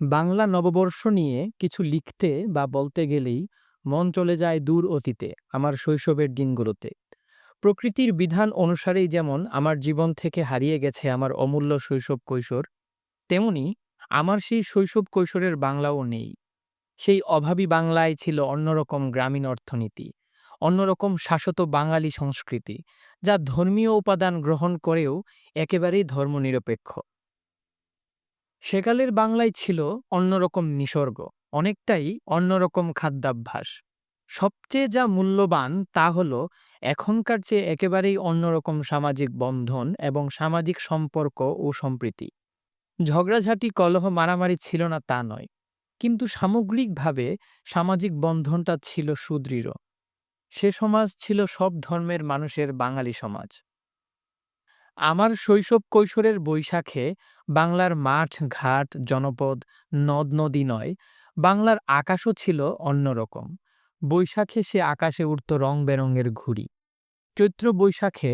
বাংলা নববর্ষ নিয়ে কিছু লিখতে বা বলতে গেলেই মন চলে যায় দূর অতীতে, আমার শৈশবের দিনগুলোতে। প্রকৃতির বিধান অনুসারেই যেমন আমার জীবন থেকে হারিয়ে গেছে আমার অমূল্য শৈশব কৈশোর, তেমনি আমার সেই শৈশব কৈশোরের বাংলাও নেই। সেই অভাবী বাংলায় ছিল অন্যরকম গ্রামীণ অর্থনীতি, অন্যরকম শাশ্বত বাঙালি সংস্কৃতি, যা ধর্মীয় উপাদান গ্রহণ করেও একেবারেই ধর্মনিরপেক্ষ। সেকালের বাংলায় ছিল অন্যরকম নিসর্গ, অনেকটাই অন্যরকম খাদ্যাভ্যাস। সবচেয়ে যা মূল্যবান তা হল এখনকার চেয়ে একেবারেই অন্যরকম সামাজিক বন্ধন এবং সামাজিক সম্পর্ক ও সম্প্রীতি। ঝগড়াঝাটি, কলহ, মারামারি ছিল না তা নয়, কিন্তু সামগ্রিকভাবে সামাজিক বন্ধনটা ছিল সুদৃঢ়। সে সমাজ ছিল সব ধর্মের মানুষের বাঙালি সমাজ। আমার শৈশব কৈশোরের বৈশাখে বাংলার মাঠ, ঘাট, জনপদ নদ, নদী নয়, বাংলার আকাশও ছিল অন্যরকম বৈশাখে সে আকাশে উঠত রং বেরঙের ঘুড়ি। চৈত্র বৈশাখে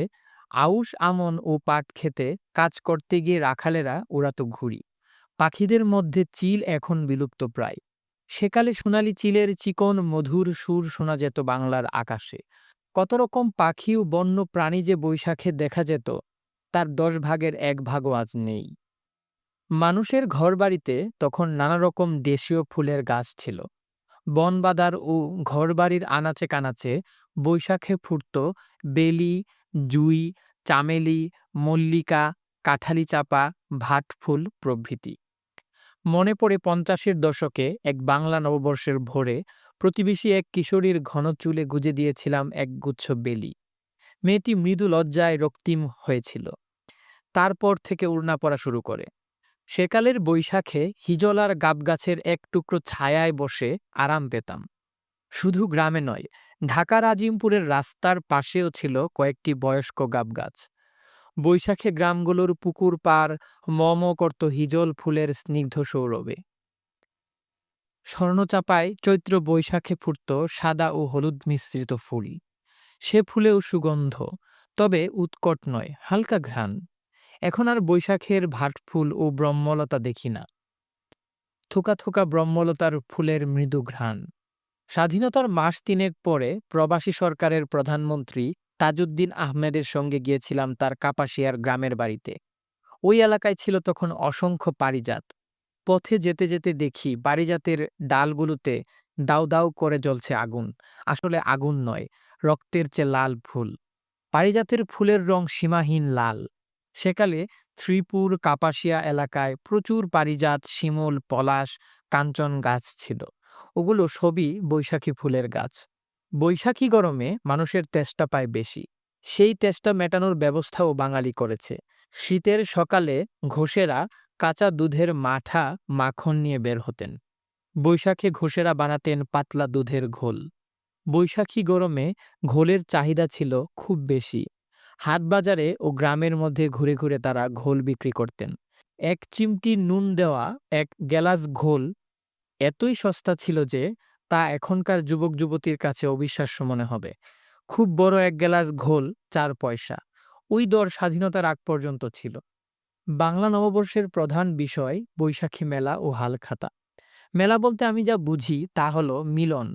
আউশ, আমন ও পাট খেতে কাজ করতে গিয়ে রাখালেরা ওড়াত ঘুড়ি। পাখিদের মধ্যে চিল এখন বিলুপ্ত প্রায়। সেকালে সোনালি চিলের চিকন, মধুর সুর শোনা যেত বাংলার আকাশে। কত রকম পাখি ও বন্য প্রাণী যে বৈশাখে দেখা যেত তার দশ ভাগের এক ভাগও আজ নেই। মানুষের ঘরবাড়িতে তখন নানা রকম দেশীয় ফুলের গাছ ছিল। বনবাদার ও ঘরবাড়ির আনাচে কানাচে বৈশাখে ফুটত বেলি, জুই, চামেলি, মল্লিকা কাঠালি চাপা ভাটফুল প্রভৃতি। মনে পড়ে পঞ্চাশের দশকে এক বাংলা নববর্ষের ভোরে প্রতিবেশী এক কিশোরীর ঘন চুলে গুজে দিয়েছিলাম এক গুচ্ছ বেলি। মেয়েটি মৃদু লজ্জায় রক্তিম হয়েছিল। তারপর থেকে উড়না পড়া শুরু করে। সেকালের বৈশাখে হিজলার গাবগাছের এক টুকরো ছায়ায় বসে আরাম পেতাম। শুধু গ্রামে নয়, ঢাকার আজিমপুরের রাস্তার পাশেও ছিল কয়েকটি বয়স্ক গাবগাছ। বৈশাখে গ্রামগুলোর পুকুর পার মম করত হিজল ফুলের স্নিগ্ধ সৌরভে। স্বর্ণচাপায় চৈত্র বৈশাখে ফুটত সাদা ও হলুদ মিশ্রিত ফুল। সে ফুলেও সুগন্ধ, তবে উৎকট নয়, হালকা ঘ্রাণ। এখন আর বৈশাখের ভাটফুল ও ব্রহ্মলতা দেখি না। থোকা থোকা ব্রহ্মলতার ফুলের মৃদু ঘ্রাণ। স্বাধীনতার মাস তিনেক পরে প্রবাসী সরকারের প্রধানমন্ত্রী তাজউদ্দিন আহমেদের সঙ্গে গিয়েছিলাম তার কাপাসিয়ার গ্রামের বাড়িতে। ওই এলাকায় ছিল তখন অসংখ্য পারিজাত। পথে যেতে যেতে দেখি পারিজাতের ডালগুলোতে দাউ দাউ করে জ্বলছে আগুন। আসলে আগুন নয় রক্তের চেয়ে লাল ফুল, পারিজাতের ফুলের রং সীমাহীন লাল। সেকালে ত্রিপুর, কাপাসিয়া এলাকায় প্রচুর পারিজাত, শিমুল, পলাশ, কাঞ্চন গাছ ছিল। ওগুলো সবই বৈশাখী ফুলের গাছ। বৈশাখী গরমে মানুষের তেষ্টা পায় বেশি। সেই তেষ্টা মেটানোর ব্যবস্থাও বাঙালি করেছে। শীতের সকালে ঘোষেরা কাঁচা দুধের মাঠা মাখন নিয়ে বের হতেন। বৈশাখে ঘোষেরা বানাতেন পাতলা দুধের ঘোল। বৈশাখী গরমে ঘোলের চাহিদা ছিল খুব বেশি। হাটবাজারে ও গ্রামের মধ্যে ঘুরে ঘুরে তারা ঘোল বিক্রি করতেন। এক চিমটি নুন দেওয়া এক গ্যালাস ঘোল এতই সস্তা ছিল যে তা এখনকার যুবক যুবতীর কাছে অবিশ্বাস্য মনে হবে। খুব বড় এক গ্লাস ঘোল চার পয়সা। ওই দর স্বাধীনতার আগ পর্যন্ত ছিল। বাংলা নববর্ষের প্রধান বিষয় বৈশাখী মেলা ও হালখাতা। মেলা বলতে আমি যা বুঝি তা হলো মিলন।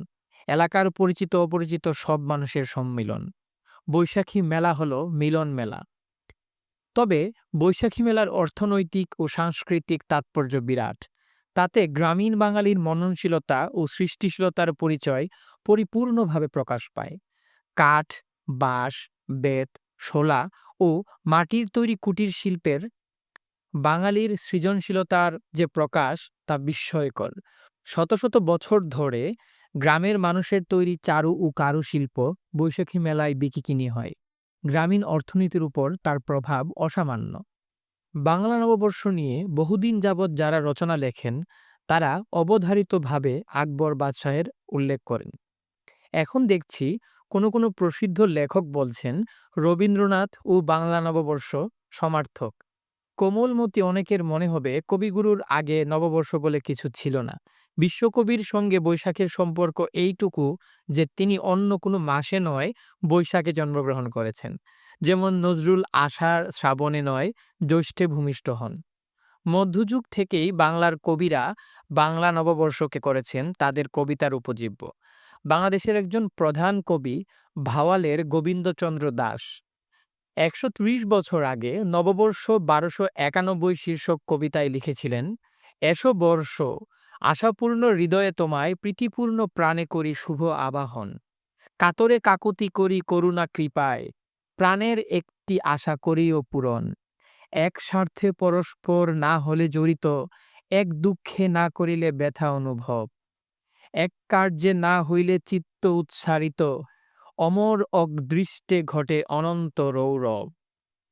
এলাকার পরিচিত অপরিচিত সব মানুষের সম্মিলন। বৈশাখী মেলা হলো মিলন মেলা। তবে বৈশাখী মেলার অর্থনৈতিক ও সাংস্কৃতিক তাৎপর্য বিরাট। তাতে গ্রামীণ বাঙালির মননশীলতা ও সৃষ্টিশীলতার পরিচয় পরিপূর্ণভাবে প্রকাশ পায়। কাঠ, বাঁশ, বেত, শোলা ও মাটির তৈরি কুটির শিল্পের বাঙালির সৃজনশীলতার যে প্রকাশ তা বিস্ময়কর। শত শত বছর ধরে গ্রামের মানুষের তৈরি চারু ও কারুশিল্প বৈশাখী মেলায় বিকিকিনি হয়। গ্রামীণ অর্থনীতির উপর তার প্রভাব অসামান্য। বাংলা নববর্ষ নিয়ে বহুদিন যাবৎ যারা রচনা লেখেন, তারা অবধারিতভাবে আকবর বাদশাহের উল্লেখ করেন। এখন দেখছি কোনো কোনো প্রসিদ্ধ লেখক বলছেন, রবীন্দ্রনাথ ও বাংলা নববর্ষ সমার্থক। কোমলমতি অনেকের মনে হবে কবিগুরুর আগে নববর্ষ বলে কিছু ছিল না। বিশ্বকবির সঙ্গে বৈশাখের সম্পর্ক এইটুকু যে তিনি অন্য কোনো মাসে নয়, বৈশাখে জন্মগ্রহণ করেছেন। যেমন নজরুল আষাঢ় শ্রাবণে নয়, জ্যৈষ্ঠে ভূমিষ্ঠ হন। মধ্যযুগ থেকেই বাংলার কবিরা বাংলা নববর্ষকে করেছেন তাদের কবিতার উপজীব্য। বাংলাদেশের একজন প্রধান কবি ভাওয়ালের গোবিন্দচন্দ্র দাস একশো ত্রিশ বছর আগে নববর্ষ বারোশো একানব্বই শীর্ষক কবিতায় লিখেছিলেন, এসো বর্ষ আশাপূর্ণ হৃদয়ে তোমায় প্রীতিপূর্ণ প্রাণে করি শুভ আবাহন। কাতরে কাকুতি করি করুণা কৃপায়, প্রাণের একটি আশা করিও পূরণ। এক স্বার্থে পরস্পর না হলে জড়িত, এক দুঃখে না করিলে ব্যথা অনুভব। এক কার্যে না হইলে চিত্ত উৎসারিত, অমর অদৃষ্টে ঘটে অনন্ত রৌরব।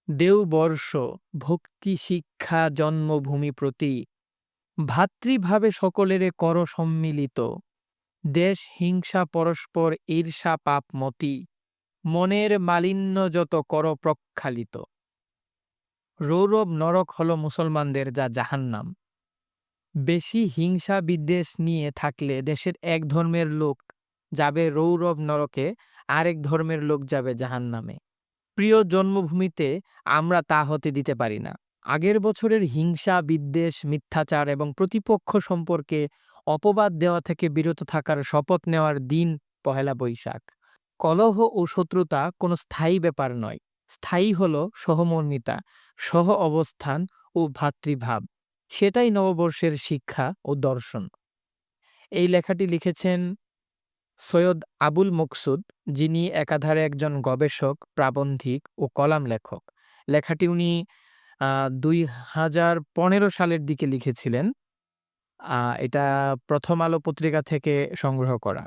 দেওবর্ষ ভক্তি, শিক্ষা, জন্মভূমি প্রতি ভাতৃভাবে সকলেরে কর সম্মিলিত। দেশ হিংসা পরস্পর ঈর্ষা পাপ মতি। মনের মালিন্য যত কর প্রক্ষালিত। রৌরব নরক হল মুসলমানদের যা জাহান্নাম। বেশি হিংসা বিদ্বেষ নিয়ে থাকলে দেশের এক ধর্মের লোক যাবে রৌরব নরকে, আরেক ধর্মের লোক যাবে জাহান্নামে। প্রিয় জন্মভূমিতে আমরা তা হতে দিতে পারি না। আগের বছরের হিংসা, বিদ্বেষ, মিথ্যাচার এবং প্রতিপক্ষ সম্পর্কে অপবাদ দেওয়া থেকে বিরত থাকার শপথ নেওয়ার দিন পহেলা বৈশাখ। কলহ ও শত্রুতা কোনো স্থায়ী ব্যাপার নয়। স্থায়ী হল সহমর্মিতা, সহ অবস্থান ও ভ্রাতৃভাব সেটাই নববর্ষের শিক্ষা ও দর্শন। এই লেখাটি লিখেছেন সৈয়দ আবুল মকসুদ, যিনি একাধারে একজন গবেষক, প্রাবন্ধিক ও কলাম লেখক। লেখাটি উনি দুই হাজার পনেরো সালের দিকে লিখেছিলেন। এটা প্রথম আলো পত্রিকা থেকে সংগ্রহ করা।